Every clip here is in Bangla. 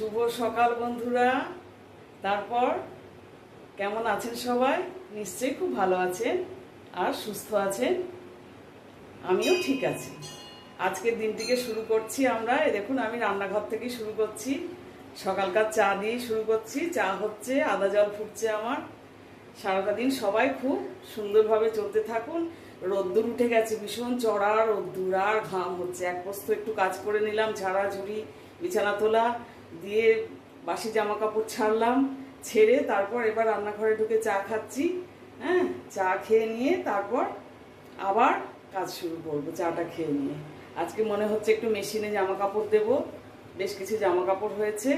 শুভ সকাল বন্ধুরা। তারপর কেমন আছেন সবাই? নিশ্চয়ই খুব ভালো আছেন আর সুস্থ আছেন। আমিও ঠিক আছি। আজকের দিনটিকে শুরু করছি আমরা। দেখুন, আমি রান্নাঘর থেকে শুরু করছি। সকালকার চা দিয়ে শুরু করছি। চা হচ্ছে, আদা জল ফুটছে আমার। সারাটা দিন সবাই খুব সুন্দরভাবে চলতে থাকুন। রোদ্দুর উঠে গেছে ভীষণ, চড়া রোদ্দুর, আর ঘাম হচ্ছে। এক পোস্ত একটু কাজ করে নিলাম ঝাড়া ঝুড়ি বিছানা তোলা। দিয়ে বাসি জামা কাপড় ছাড়লাম, ছেড়ে তারপর এবার রান্নাঘরে ঢুকে চা খাচ্ছি হ্যাঁ? চা খেয়ে নিয়ে তারপর আবার কাজ শুরু করব, চাটা খেয়ে নিয়ে। আজকে মনে হচ্ছে একটু মেশিনে জামা কাপড় দেবো, বেশ কিছু জামা কাপড় হয়েছে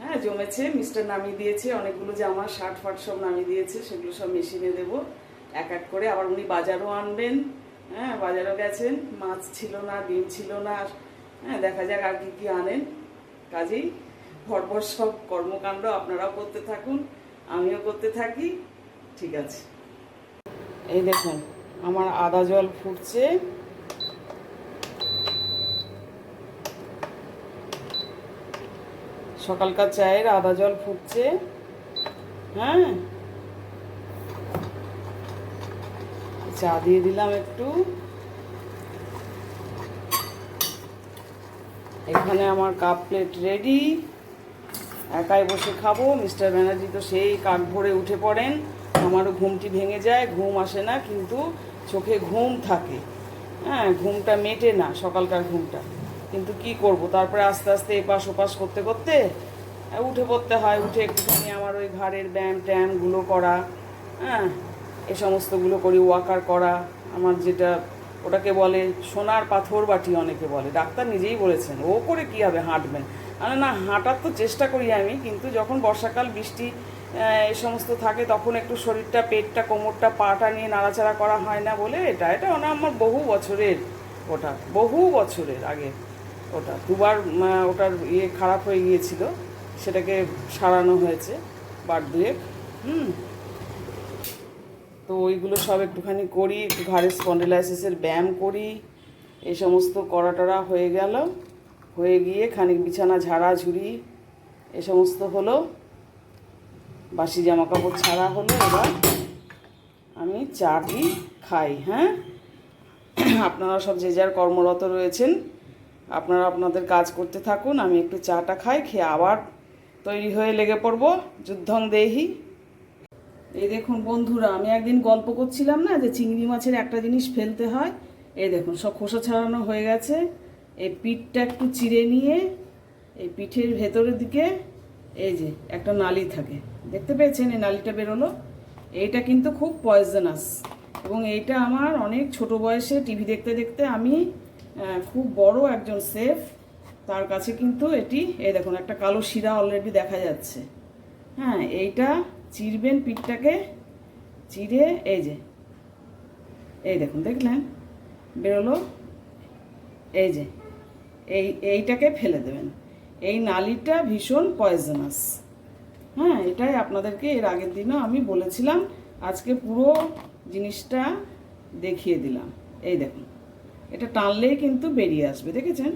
হ্যাঁ? জমেছে, মিস্টার নামিয়ে দিয়েছে, অনেকগুলো জামা, শার্ট, ফাট সব নামিয়ে দিয়েছে, সেগুলো সব মেশিনে দেব, এক এক করে। আবার উনি বাজারও আনবেন হ্যাঁ? বাজারও গেছেন, মাছ ছিল না, ডিম ছিল না হ্যাঁ? দেখা যাক আর কি কী আনেন। কাজেই ভরভর সব কর্মকাণ্ড আপনারাও করতে থাকুন, আমিও করতে থাকি, ঠিক আছে। এই দেখুন, আমার আদা জল ফুটছে। সকালকার চায়ের আদা জল ফুটছে। হ্যাঁ? চা দিয়ে দিলাম একটু। এখানে আমার কাপ প্লেট রেডি একাই বসে খাব। মিস্টার ব্যানার্জি তো সেই কাক ভরে উঠে পড়েন। আমারও ঘুমটি ভেঙে যায়, ঘুম আসে না, কিন্তু চোখে ঘুম থাকে। হ্যাঁ ঘুমটা মেটে না, সকালকার ঘুমটা। কিন্তু কি করব? তারপরে আস্তে আস্তে এপাশ ওপাশ করতে করতে উঠে পড়তে হয়। উঠে একটুখানি আমার ওই ঘাড়ের ব্যায়াম ট্যায়ামগুলো করা হ্যাঁ এ সমস্তগুলো করি, ওয়াকার করা, আমার যেটা ওটাকে বলে, সোনার পাথর বাটি অনেকে বলে। ডাক্তার নিজেই বলেছেন, ও করে কী হবে হাঁটবেন? আরে না, হাঁটার তো চেষ্টা করি আমি, কিন্তু যখন বর্ষাকাল, বৃষ্টি এ সমস্ত থাকে, তখন একটু শরীরটা, পেটটা, কোমরটা, পাটা নিয়ে নাড়াচাড়া করা হয় না বলে এটা এটা ওনা আমার বহু বছরের ওটা, বহু বছরের আগে ওটা। দুবার ওটার ইয়ে খারাপ হয়ে গিয়েছিল, সেটাকে সারানো হয়েছে, বার দুয়েক, হুম। তো ওইগুলো সব একটুখানি করি, একটু ঘাড়ের স্পন্ডিলাইসিসের ব্যায়াম করি, এই সমস্ত করা টরা হয়ে গেল। হয়ে গিয়ে খানিক বিছানা ঝাড়া ঝুড়ি, এ সমস্ত হলো। বাসি জামা কাপড় ছাড়া হলো, এবার আমি চাটি খাই হ্যাঁ? আপনারা সব যে যার কর্মরত রয়েছেন, আপনারা আপনাদের কাজ করতে থাকুন, আমি একটু চাটা খাই, খেয়ে আবার তৈরি হয়ে লেগে পড়ব। যুদ্ধং দেহি। এই দেখুন বন্ধুরা, আমি একদিন গল্প করছিলাম না যে চিংড়ি মাছের একটা জিনিস ফেলতে হয়। এই দেখুন, সব খোসা ছাড়ানো হয়ে গেছে। এই পিঠটা একটু চিড়ে নিয়ে এই পিঠের ভেতরের দিকে এই যে একটা নালি থাকে। দেখতে পেয়েছেন এই নালিটা বেরোলো? এইটা কিন্তু খুব পয়জনাস এবং এইটা আমার অনেক ছোট বয়সে টিভি দেখতে দেখতে আমি খুব বড় একজন সেফ, তার কাছে কিন্তু এটি, এই দেখুন, একটা কালো শিরা অলরেডি দেখা যাচ্ছে। হ্যাঁ এইটা চিরবেন পিঠটাকে, চিরে, এই যে, এই দেখুন দেখলেন বেরোলো, এই যে, এই, এইটাকে ফেলে দেবেন। এই নালিটা ভীষণ পয়জনাস হ্যাঁ এটাই আপনাদেরকে এর আগের দিনও আমি বলেছিলাম, আজকে পুরো জিনিসটা দেখিয়ে দিলাম। এই দেখুন, এটা টানলেই কিন্তু বেরিয়ে আসবে, দেখেছেন?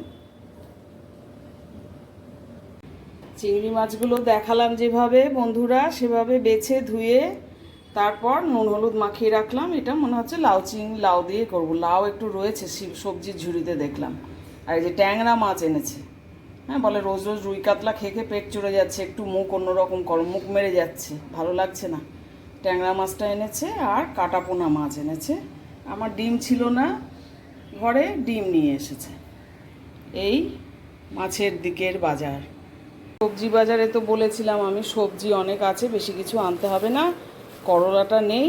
চিংড়ি মাছগুলো দেখালাম যেভাবে, বন্ধুরা সেভাবে বেছে ধুয়ে তারপর নুন হলুদ মাখিয়ে রাখলাম। এটা মনে হচ্ছে লাউ চিংড়ি লাউ দিয়ে করব। লাউ একটু রয়েছে সবজির ঝুড়িতে দেখলাম। আর এই যে ট্যাংরা মাছ এনেছে হ্যাঁ বলে রোজ রোজ রুই কাতলা খেয়ে খেয়ে পেট চড়ে যাচ্ছে, একটু মুখ অন্যরকম কর, মুখ মেরে যাচ্ছে, ভালো লাগছে না। ট্যাংরা মাছটা এনেছে আর কাটাপোনা মাছ এনেছে। আমার ডিম ছিল না, ঘরে ডিম নিয়ে এসেছে। এই মাছের দিকের বাজার। সবজি বাজারে তো বলেছিলাম আমি, সবজি অনেক আছে, বেশি কিছু আনতে হবে না। করলাটা নেই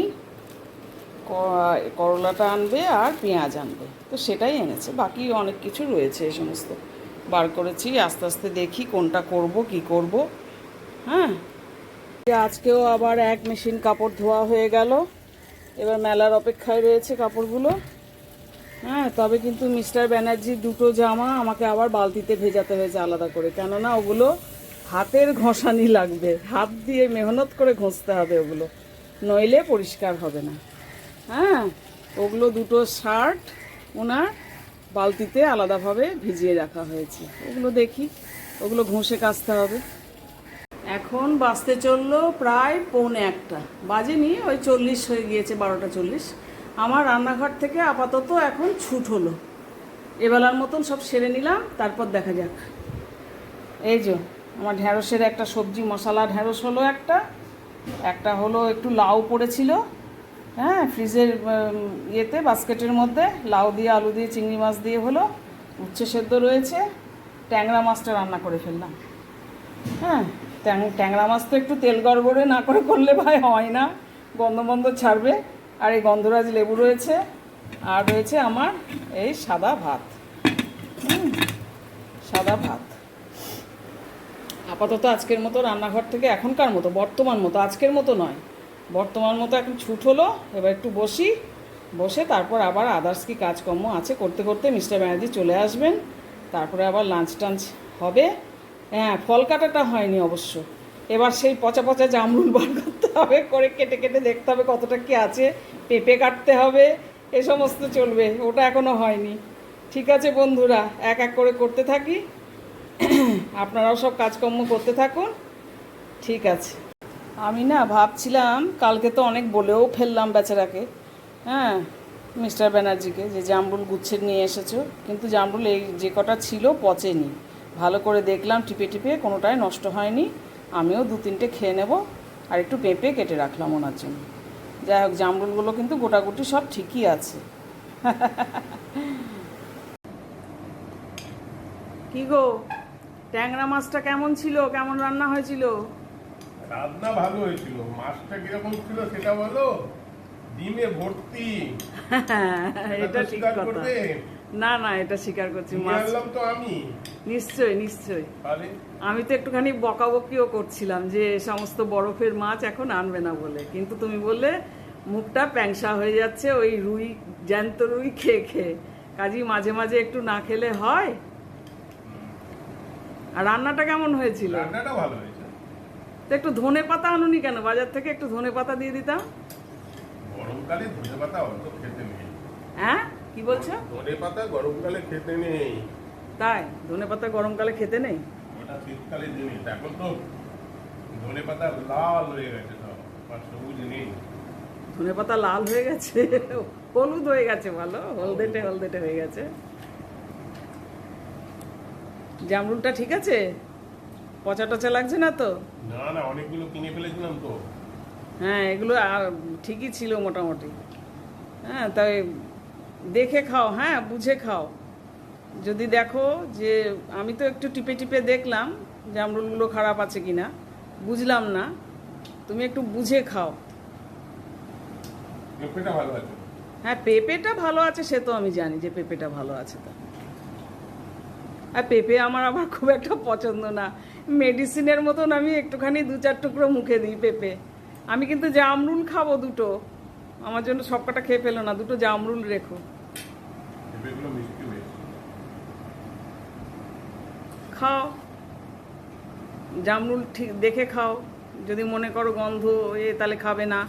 করলাটা আনবে আর পেঁয়াজ আনবে। তো সেটাই এনেছে, বাকি অনেক কিছু রয়েছে এই সমস্ত। বার করেছি, আস্তে আস্তে দেখি কোনটা করব, কি করব। হ্যাঁ। আজকেও আবার এক মেশিন কাপড় ধোয়া হয়ে গেল। এবার মেলার অপেক্ষায় রয়েছে কাপড়গুলো। হ্যাঁ তবে কিন্তু মিস্টার ব্যানার্জির দুটো জামা আমাকে আবার বালতিতে ভেজাতে হয়েছে আলাদা করে। কেননা ওগুলো হাতের ঘষানি লাগবে। হাত দিয়ে মেহনত করে ঘষতে হবে ওগুলো। নইলে পরিষ্কার হবে না। হ্যাঁ ওগুলো দুটো শার্ট ওনার বালতিতে আলাদাভাবে ভিজিয়ে রাখা হয়েছে। ওগুলো দেখি, ওগুলো ঘষে কাচতে হবে। এখন বাঁচতে চলল প্রায় পৌনে একটা। বাজেনি, ওই চল্লিশ হয়ে গিয়েছে, বারোটা চল্লিশ। আমার রান্নাঘর থেকে আপাতত এখন ছুট হলো। এবেলার মতন সব সেরে নিলাম, তারপর দেখা যাক। এই যে আমার ঢ্যাঁড়সের একটা সবজি, মশলা ঢ্যাঁড়স হলো একটা একটা হলো একটু লাউ পড়েছিল হ্যাঁ ফ্রিজের ইয়েতে, বাস্কেটের মধ্যে, লাউ দিয়ে, আলু দিয়ে, চিংড়ি মাছ দিয়ে হলো, উচ্ছে সেদ্ধ রয়েছে, ট্যাংরা মাছটা রান্না করে ফেললাম হ্যাঁ ট্যাং- ট্যাংরা মাছ তো একটু তেল গড়বড়ে না করে করলে ভাই হয় না, গন্ধ বন্ধ ছাড়বে, আর এই গন্ধরাজ লেবু রয়েছে, আর রয়েছে আমার এই সাদা ভাত সাদা ভাত। আপাতত আজকের মতো রান্নাঘর থেকে এখনকার মতো, বর্তমান মতো, আজকের মতো নয়। বর্তমান মতো এখন ছুট হলো, এবার একটু বসি, বসে তারপর আবার আদার্স কি কাজকর্ম আছে করতে করতে মিস্টার ব্যানার্জি চলে আসবেন, তারপরে আবার লাঞ্চ টাঞ্চ হবে। হ্যাঁ ফল কাটাটা হয়নি অবশ্য। এবার সেই পচা পচা জামরুল বার করতে হবে, করে কেটে কেটে দেখতে হবে কতটা কি আছে, পেঁপে কাটতে হবে, এ সমস্ত চলবে, ওটা এখনও হয়নি। ঠিক আছে বন্ধুরা, এক এক করে করতে থাকি। আপনারাও সব কাজকর্ম করতে থাকুন। ঠিক আছে। আমি না ভাবছিলাম, কালকে তো অনেক বলেও ফেললাম বেচারাকে। হ্যাঁ মিস্টার ব্যানার্জিকে, যে জামরুল গুচ্ছে নিয়ে এসেছ। কিন্তু জামরুল এই যে কটা ছিল পচেনি। ভালো করে দেখলাম, টিপে টিপে কোনোটাই নষ্ট হয়নি। আমিও দু তিনটে খেয়ে নেব আর একটু পেঁপে কেটে রাখলাম ওনার জন্য। যাই হোক, জামরুলগুলো কিন্তু গোটাগুটি সব ঠিকই আছে। কি গো? ট্যাংরা মাছটা কেমন ছিল? কেমন রান্না হয়েছিল? রান্না ভালো হয়েছিল। মাছটা কীরকম ছিল সেটা বলো? ডিমে ভর্তি। এটা ঠিক কথা। না না এটা স্বীকার করছি। মাছ তো আমি। নিশ্চয়ই তাহলে? আমি তো একটুখানি বকাবকিও করছিলাম যে সমস্ত বরফের মাছ এখন আনবে না বলে। কিন্তু তুমি বললে মুখটা প্যাংসা হয়ে যাচ্ছে ওই রুই জ্যান্ত রুই খেয়ে খেয়ে। কাজী মাঝে মাঝে একটু না খেলে হয়? আর রান্নাটা কেমন হয়েছিল? রান্নাটা ভালো হয়েছে। তো একটু ধনে পাতা আনুনি কেন? বাজার থেকে একটু ধনে পাতা দিয়ে দিতাম। গরমকালে ধনে পাতা অত খেতে নেই। হ্যাঁ? কি বলছো? ধনে পাতা গরমকালে খেতে নেই। তাই? ধনে পাতা গরমকালে খেতে নেই? ওটা শীতকালের জিনিস এখন তো ধনে পাতা লাল হয়ে গেছে সব আর সবুজ নেই। ধনে পাতা লাল হয়ে গেছে। হলুদ হয়ে গেছে ভালো। হলদেটে হলদেটে হয়ে গেছে। জামরুলটা ঠিক আছে? পচা টচা লাগছে না তো? না না অনেকগুলো কিনে ফেলেছিলাম তো। হ্যাঁ এগুলো আর ঠিকই ছিল মোটামুটি। হ্যাঁ তাই দেখে খাও হ্যাঁ বুঝে খাও। যদি দেখো যে আমি তো একটু টিপে টিপে দেখলাম জামরুলগুলো খারাপ আছে কিনা বুঝলাম না। তুমি একটু বুঝে খাও। পেঁপেটা ভালো আছে। হ্যাঁ পেঁপেটা ভালো আছে সে তো আমি জানি যে পেঁপেটা ভালো আছে তা। আর পেঁপে আমার আবার খুব একটা পছন্দ না। মেডিসিনের মতন আমি একটুখানি দু চার টুকরো মুখে দিই পেঁপে। আমি কিন্তু জামরুল খাব দুটো। আমার জন্য সব কটা খেয়ে ফেলো না দুটো জামরুল রেখো। খাও। জামরুল ঠিক দেখে খাও। যদি মনে করো গন্ধ এ তাহলে খাবে না।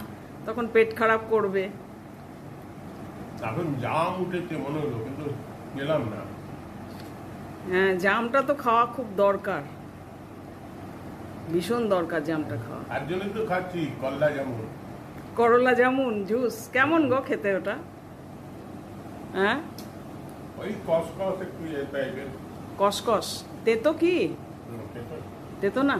তখন পেট খারাপ করবে। এখন জাম উঠেছে মনে হলো কিন্তু গেলাম না। হ্যাঁ জামটা তো খাওয়া খুব দরকার। ভীষণ দরকার জামটা খাওয়া। তার জন্যই তো খাচ্ছি কল্লা যেমন করলা জামুন জুস কেমন গো খেতে ওটা? হ্যাঁ? ওই কস কস একটু টাইপের কসকস। তেতো কি। তেতো। না?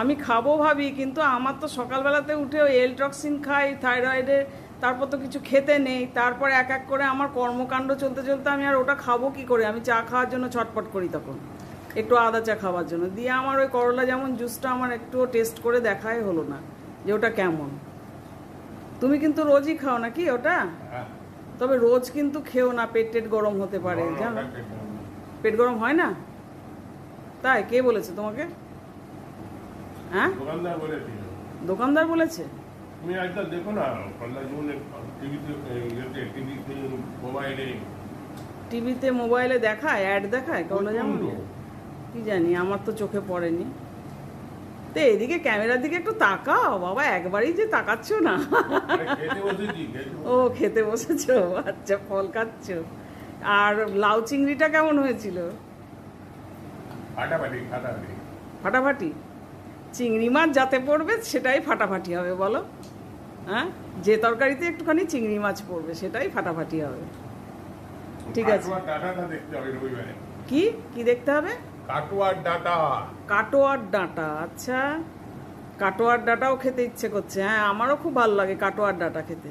আমি খাব ভাবি কিন্তু আমার তো সকালবেলাতে উঠে ওই এলটক্সিন খাই থাইরয়েডের তারপর তো কিছু খেতে নেই তারপর এক এক করে আমার কর্মকাণ্ড চলতে চলতে আমি আর ওটা খাব কি করে? আমি চা খাওয়ার জন্য ছটপট করি তখন একটু আদা চা খাওয়ার জন্য। দিয়ে আমার ওই করলা যেমন জুসটা আমার একটুও টেস্ট করে দেখাই হলো না যে ওটা কেমন। তুমি কিন্তু রোজই খাও নাকি ওটা? হ্যাঁ। তবে রোজ কিন্তু খেও না পেট টেট গরম হতে পারে জানো। পেট গরম হয়। না? তাই কে বলেছে তোমাকে? হ্যাঁ? দোকানদার বলেছে? তুমি আজকাল দেখো না টিভিতে টিভিতে মোবাইলে? টিভিতে মোবাইলে দেখায় অ্যাড দেখায় কখনো যেমন কি জানি আমার তো চোখে পড়েনি। তো এদিকে ক্যামেরার দিকে একটু তাকাও বাবা একবারই যে তাকাচ্ছ না। ও খেতে বসেছো? আচ্ছা ফল খাচ্ছ। আর লাউ চিংড়িটা কেমন হয়েছিল? ফাটাফাটি? চিংড়ি মাছ যাতে পড়বে সেটাই ফাটাফাটি হবে বলো। হ্যাঁ? যে তরকারিতে একটুখানি চিংড়ি মাছ পড়বে সেটাই ফাটাফাটি হবে। ঠিক আছে। কি? কি দেখতে হবে? কাটোয়ার ডাটা। কাটোয়ার ডাঁটা আচ্ছা। কাটোয়ার ডাঁটাও খেতে ইচ্ছে করছে। হ্যাঁ আমারও খুব ভালো লাগে কাটোয়ার ডাঁটা খেতে।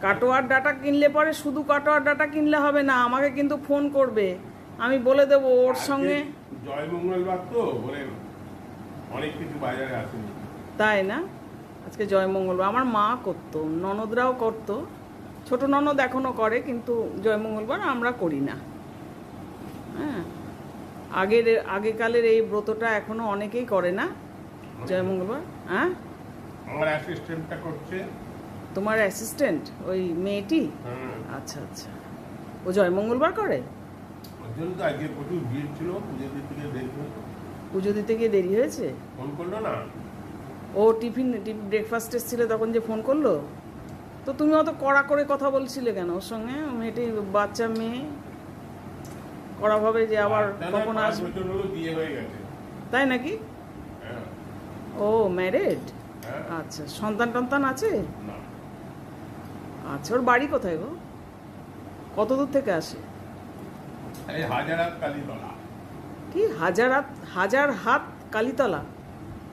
কাটোয়ার ডাঁটা কিনলে পরে শুধু কাটোয়ার ডাঁটা কিনলে হবে না আমাকে কিন্তু ফোন করবে। আমি বলে দেবো ওর সঙ্গে। জয় মঙ্গলবার তো অনেক কিছু বাজারে আসেনি। তাই না? আজকে জয় মঙ্গলবার। আমার মা করতো ননদরাও করতো। ছোট ননদ এখনও করে কিন্তু জয় মঙ্গলবার আমরা করি না। হ্যাঁ। আগের আগেকালের এই ব্রতটা এখনও অনেকেই করে না। জয় মঙ্গলবার। হ্যাঁ? আমার অ্যাসিস্ট্যান্টটা করছে। তোমার অ্যাসিস্ট্যান্ট ওই মেয়েটি? হ্যাঁ। আচ্ছা আচ্ছা। ও জয় মঙ্গলবার করে? পুজো দিতে গিয়ে দেরি হয়েছে? ফোন করল না? ও টিফিন ব্রেকফাস্ট এসেছিলে তখন যে ফোন করল? তো তুমি অত কড়া করে কথা বলছিলে কেন? ওর সঙ্গে মেয়েটি বাচ্চা মেয়ে কড়াভাবে যে আবার কখন আসবে? তাই নাকি? হ্যাঁ। ও ম্যারেড আচ্ছা সন্তান টন্তান আছে? আচ্ছা ওর বাড়ি কোথায় গো? কত দূর থেকে আসে? কালীতলা। কি? হাজার হাত হাজার হাত কালীতলা?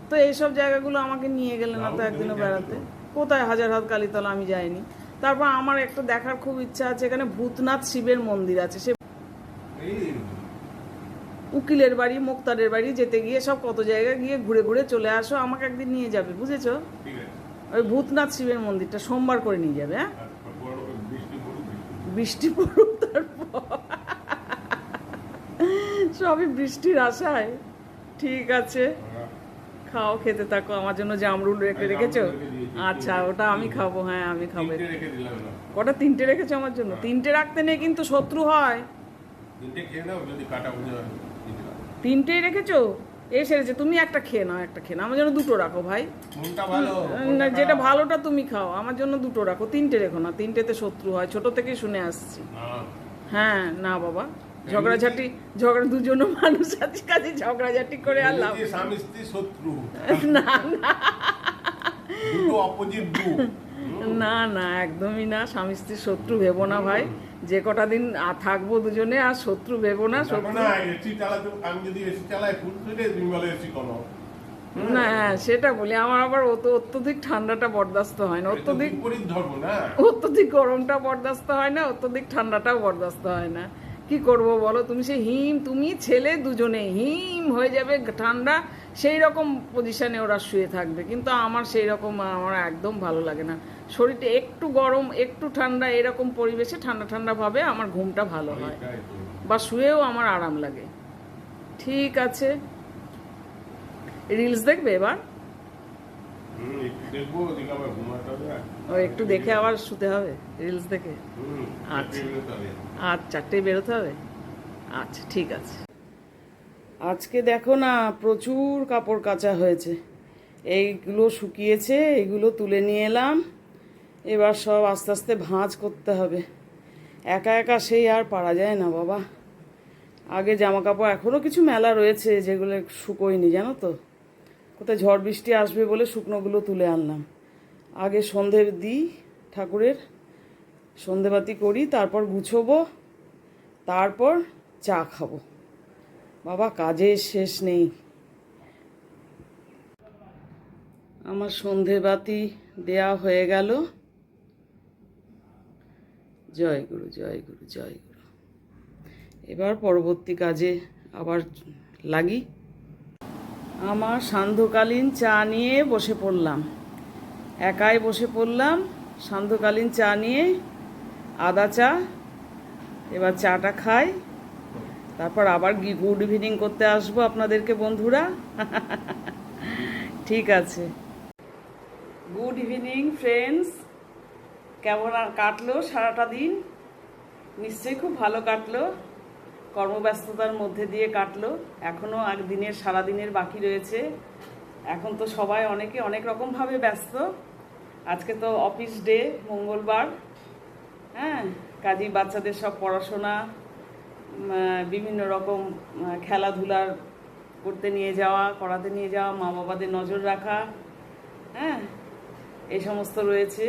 তো এইসব জায়গাগুলো আমাকে নিয়ে গেলে না তো একদিনও বেড়াতে। কোথায়? হাজার হাত কালীতলা আমি যাইনি। তারপর আমার একটা দেখার খুব ইচ্ছা আছে এখানে ভূতনাথ শিবের মন্দির আছে। সে উকিলের বাড়ি মোক্তারের বাড়ি যেতে গিয়ে সব কত জায়গায় গিয়ে ঘুরে ঘুরে চলে আসো আমাকে একদিন নিয়ে যাবে বুঝেছ? ওই ভূতনাথ শিবের মন্দিরটা সোমবার করে নিয়ে যাবে হ্যাঁ? বৃষ্টি পড়ুক তারপর। সবই বৃষ্টির আশায়। ঠিক আছে। খাও খেতে থাকো আমার জন্য জামরুল রেখে রেখেছো। আচ্ছা ওটা আমি খাব হ্যাঁ আমি খাব। কটা তিনটে রেখেছো আমার জন্য? তিনটে রাখতে নেই কিন্তু শত্রু হয়। হয়। তিনটেই রেখেছো? এ সেরেছে তুমি একটা খেয়ে নাও একটা খেয়ে নাও। আমার জন্য দুটো রাখো ভাই। যেটা ভালোটা তুমি খাও আমার জন্য দুটো রাখো। তিনটে রেখো না তিনটেতে শত্রু হয় ছোট থেকেই শুনে আসছি। হ্যাঁ না বাবা। ঝগড়াঝাটি ঝগড়া দুজনও মানুষ আছে কাজে ঝগড়াঝাটি করে আর লাভ স্বামী স্ত্রী শত্রু। না না। দুটো অপোজিট না না একদমই না। স্বামী স্ত্রীর শত্রু ভেবো না ভাই। যে কটা দিন থাকব দুজনে আর শত্রু ভেবো না শত্রু না আমি যদি এসি চালাই ফুল ফিরে তুমি বলে এসি কোনো না হ্যাঁ, সেটা বলি। আমার আবার অত অত্যধিক ঠান্ডাটা বরদাস্ত হয় না। অত্যধিক অত্যধিক গরমটা বরদাস্ত হয় না অত্যধিক ঠান্ডাটাও বরদাস্ত হয় না। কি করব বলো? তুমি সে হিম, তুমি ছেলে দুজনে, হিম হয়ে যাবে ঠান্ডা, সেই রকম পজিশনে ওরা শুয়ে থাকবে। কিন্তু আমার সেই রকম, আমার একদম ভালো লাগে না। শরীরটা একটু গরম, একটু ঠান্ডা, এরকম পরিবেশে ঠান্ডা ঠান্ডাভাবে আমার ঘুমটা ভালো হয়। বা শুয়েও আমার আরাম লাগে। ঠিক আছে। রিলস দেখবে এবার হুম, একটু দেখব ওদিকে আবার ঘুমাতে হবে ও একটু দেখে আবার শুতে হবে রিলস দেখে। আচ্ছা। বেরোতে চারটে বেরোতে হবে? আচ্ছা ঠিক আছে। আজকে দেখো না প্রচুর কাপড় কাচা হয়েছে। এইগুলো শুকিয়েছে এগুলো তুলে নিয়ে এলাম। এবার সব আস্তে আস্তে ভাঁজ করতে হবে। একা একা সেই আর পারা যায় না বাবা। আগে জামা কাপড় এখনও কিছু মেলা রয়েছে যেগুলো শুকোয়নি জানো তো? কোথায় ঝড় বৃষ্টি আসবে বলে শুকনোগুলো তুলে আনলাম। আগে সন্ধে দিই ঠাকুরের, সন্ধেবাতি করি, তারপর গুছোবো, তারপর চা খাব। বাবা কাজের শেষ নেই। আমার সন্ধেবাতি দেয়া হয়ে গেল। জয় গুরু জয় গুরু জয় গুরু। এবার পরবর্তী কাজে আবার লাগি। আমার সান্ধ্যকালীন চা নিয়ে বসে পড়লাম। একাই বসে পড়লাম, সান্ধ্যকালীন চা নিয়ে আদা চা, এবার চাটা খাই। তারপর আবার গি- গুড ইভিনিং করতে আসব আপনাদেরকে, বন্ধুরা। ঠিক আছে। Good evening, friends. কেমন আর কাটলো সারাটা দিন? নিশ্চয়ই খুব ভালো কাটলো। কর্মব্যস্ততার মধ্যে দিয়ে কাটলো। এখনও এক দিনের সারা দিনের বাকি রয়েছে। এখন তো সবাই অনেকে অনেক রকমভাবে ব্যস্ত। আজকে তো অফিস ডে, মঙ্গলবার। হ্যাঁ কাজেই বাচ্চাদের সব পড়াশোনা বিভিন্ন রকম খেলাধুলার করতে নিয়ে যাওয়া, করাতে নিয়ে যাওয়া মা বাবাদের নজর রাখা। হ্যাঁ এই সমস্ত রয়েছে।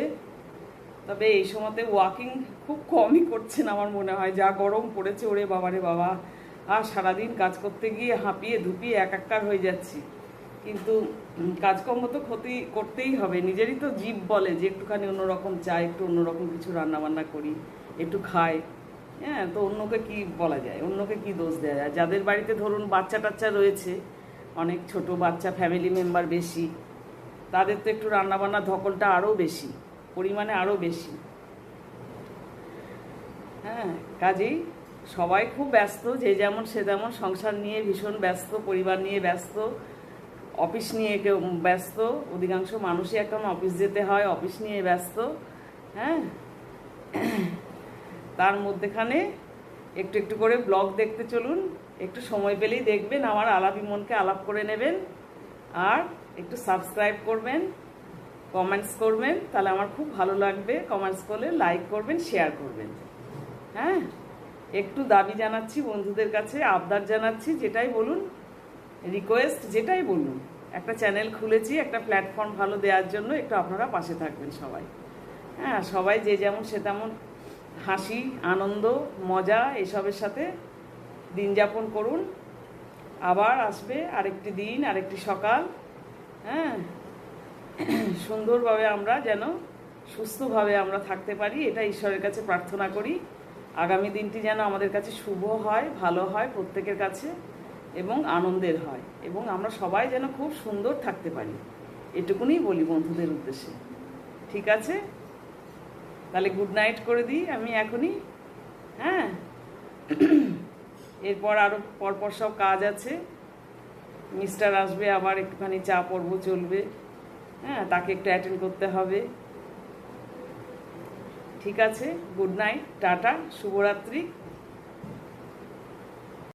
তবে এই সময়তে ওয়াকিং খুব কমই করছেন আমার মনে হয়। যা গরম পড়েছে, ওরে বাবারে বাবা। আর সারাদিন কাজ করতে গিয়ে হাঁপিয়ে ধুপিয়ে এক একাকার হয়ে যাচ্ছি। কিন্তু কাজকর্ম তো ক্ষতি করতেই হবে। নিজেরই তো জীব বলে যে একটুখানি অন্যরকম চাই, একটু অন্যরকম কিছু রান্না বান্না করি, একটু খাই। হ্যাঁ তো অন্যকে কি বলা যায়? অন্যকে কি দোষ দেওয়া যায়? যাদের বাড়িতে ধরুন বাচ্চা টাচ্চা রয়েছে, অনেক ছোট বাচ্চা ফ্যামিলি মেম্বার বেশি, তাদের তো একটু রান্নাবান্নার ধকলটা আরও বেশি। পরিমাণে আরও বেশি। হ্যাঁ কাজেই সবাই খুব ব্যস্ত, যে যেমন সে যেমন সংসার নিয়ে ভীষণ ব্যস্ত, পরিবার নিয়ে ব্যস্ত, অফিস নিয়ে কেউ ব্যস্ত, অধিকাংশ মানুষই এখন অফিস যেতে হয়, অফিস নিয়ে ব্যস্ত হ্যাঁ। তার মধ্যেখানে একটু একটু করে ব্লগ দেখতে চলুন, একটু সময় পেলেই দেখবেন, আমার আলাপি মনকে আলাপ করে নেবেন, আর একটু সাবস্ক্রাইব করবেন কমেন্টস করবেন, তাহলে আমার খুব ভালো লাগবে। কমেন্টস করলে লাইক করবেন শেয়ার করবেন। হ্যাঁ? একটু দাবি জানাচ্ছি বন্ধুদের কাছে, আবদার জানাচ্ছি, যেটাই বলুন রিকোয়েস্ট যেটাই বলুন। একটা চ্যানেল খুলেছি, একটা প্ল্যাটফর্ম ভালো দেওয়ার জন্য একটু আপনারা পাশে থাকবেন সবাই। হ্যাঁ সবাই যে যেমন সে তেমন হাসি, আনন্দ, মজা এসবের সাথে দিন যাপন করুন। আবার আসবে আরেকটি দিন, আরেকটি সকাল। হ্যাঁ? সুন্দরভাবে আমরা যেন সুস্থভাবে আমরা থাকতে পারি এটা ঈশ্বরের কাছে প্রার্থনা করি। আগামী দিনটি যেন আমাদের কাছে শুভ হয়, ভালো হয়, প্রত্যেকের কাছে, এবং আনন্দের হয়, এবং আমরা সবাই যেন খুব সুন্দর থাকতে পারি। এটুকুনি বলি বন্ধুদের উদ্দেশ্যে। ঠিক আছে? তাহলে গুড নাইট করে দিই আমি এখনই। হ্যাঁ? এরপর আরও পরপর সব কাজ আছে। মিস্টার আসবে, আবার একটুখানি চা পর্ব চলবে। হ্যাঁ তাকে একটু অ্যাটেন্ড করতে হবে। ঠিক আছে গুড নাইট টাটা শুভরাত্রি।